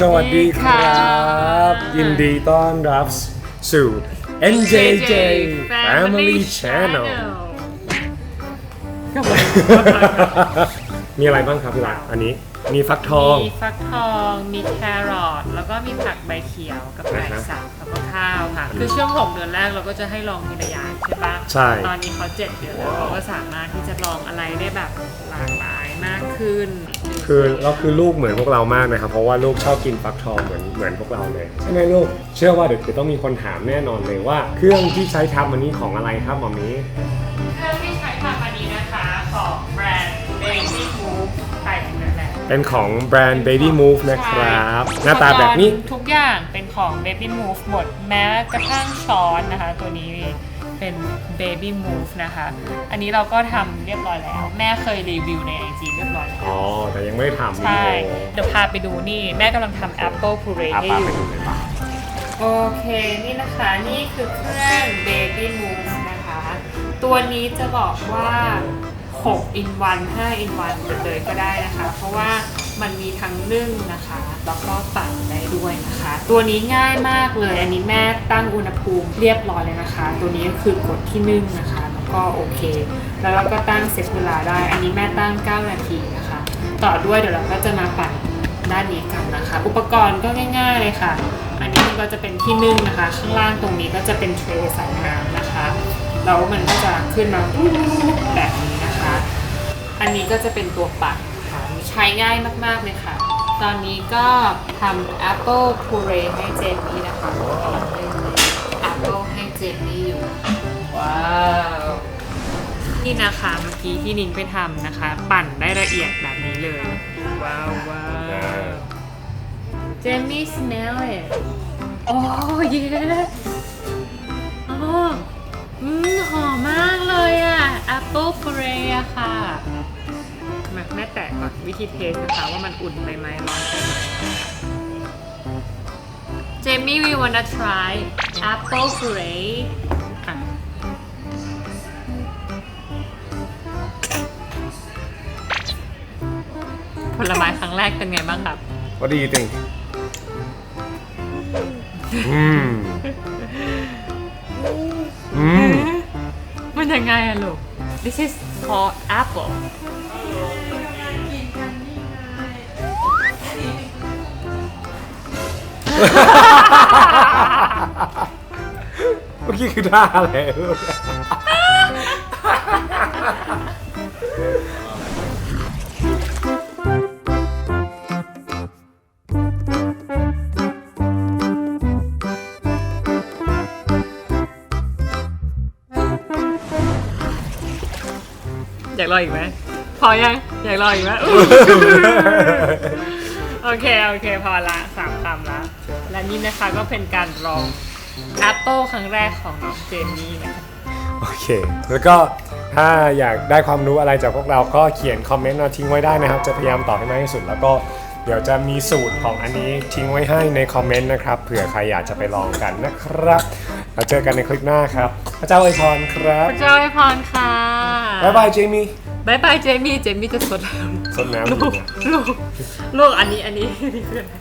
สวัสดีครับ ยินดีต้อนรับสู่ NJJ Family Channel กับอะไรมีอะไรบ้างครับพี่รักอันนี้มีฟักทอง มีฟักทอง มีแครอท แล้วก็มีผักใบเขียวกับไก่อ่าฮะสับแล้วก็ข้าวค่ะ คือช่วง6เดือนแรกเราก็จะให้ลองทีละอย่างใช่ปะใช่ ตอนนี้เขา7เดือนแล้วเขาก็สามารถที่จะลองอะไรได้แบบหลากหลายมากขึ้น คือเราคือลูกเหมือนพวกเรามากนะครับ เพราะว่าลูกชอบกินฟักทองเหมือนเหมือนพวกเราเลยใช่ไหมลูกเชื่อว่าเดี๋ยวจะต้องมีคนถามแน่นอนเลยว่า เครื่องที่ใช้ทำอันนี้ของอะไรครับหมอมีเครื่องที่ใช้ทำอันนี้นะคะของแบรนด์ Baby Move ไข่นั่นแหละเป็นของแบรนด์ Baby Move นะครับ หน้าตาแบบนี้อุปกรณ์ทุกอย่างเป็นของ Baby Move หมดแม้กระทั่งช้อนนะคะ ตัวนี้ เป็น Baby Move นะคะ อันนี้เราก็ทำเรียบร้อยแล้ว แม่เคยรีวิวใน IG เรียบร้อยแล้ว อ๋อ แต่ยังไม่ได้ทำใช่วิดีโอเดี๋ยวพาไปดูนี่ แม่กำลังทำ Apple Puree อาให้ปาอไปยู่ดูเลยป่ะโอเค นี่นะคะ นี่คือเครื่อง Baby Move นะคะ ตัวนี้จะบอกว่า 6 in 1 5 in 1เลยก็ได้นะคะ เพราะว่า มันมีทั้งนึ่งนะคะแล้วก็ปั่นได้ด้วยนะคะ ตัวนี้ง่ายมากเลย อันนี้แม่ตั้งอุณหภูมิเรียบร้อยเลยนะคะ ตัวนี้ก็คือกดที่นึ่งนะคะ แล้วก็โอเค แล้วเราก็ตั้งเซตเวลาได้ อันนี้แม่ตั้ง 9 นาทีนะคะ ต่อด้วยเดี๋ยวเราก็จะมาปั่นด้านนี้กันนะคะ อุปกรณ์ก็ง่าย ๆเลยค่ะ อันนี้ก็จะเป็นที่นึ่งนะคะ ข้างล่างตรงนี้ก็จะเป็นเทรย์ใส่น้ำนะคะแล้วมันก็จะขึ้นมาแบบนี้นะคะ อันนี้ก็จะเป็นตัวปัดค่ะใช้ง่ายมากๆเลยค่ะ ตอนนี้ก็ทำ Apple Puree ให้เจนนี่นะคะกำลังเล่น Apple ให้เจนนี่อยู่ ว้าวนี่นะคะเมื่อกี้ที่นิงไปทำนะคะ ปั่นได้ละเอียดแบบนี้เลย ว้าวว้าวเจมี่ smell it โอ้เย้อ๋ออืมหอมมากเลยอะ apple puree อะค่ะมา แม่แตะก่อนวิธีเทสนะคะว่ามันอุ่นไปไหมร้อนไปไหมเจมี่ we wanna try apple puree อะ ผลไม้ครั้งแรกเป็นไงบ้างครับ What do you think อืมอืมมันยังไงอะลูก This is called apple เมื่อกี้คือท่าอะไรลูกอยากลออีกไหมพอยังอยากลออีกไหม โอเค โอเค พอละสามคำละ และนี่นะคะก็เป็นการลอง Apple ครั้งแรกของน้องเจนนี่นะคะ โอเค แล้วก็ถ้าอยากได้ความรู้อะไรจากพวกเราก็เขียนคอมเมนต์มาทิ้งไว้ได้นะครับ จะพยายามตอบให้มากที่สุด แล้วก็เดี๋ยวจะมีสูตรของอันนี้ทิ้งไว้ให้ในคอมเมนต์นะครับ เผื่อใครอยากจะไปลองกันนะครับแล้วเจอกันในคลิปหน้าครับ พระเจ้าอวยพรครับ พระเจ้าให้พรค่ะ บ๊ายบายเจมี่บายบายเจมี่ เจมี่จะสดแล้ว สดน้ำลูกลูก ลูกอันนี้อันนี้นี่คืออะไร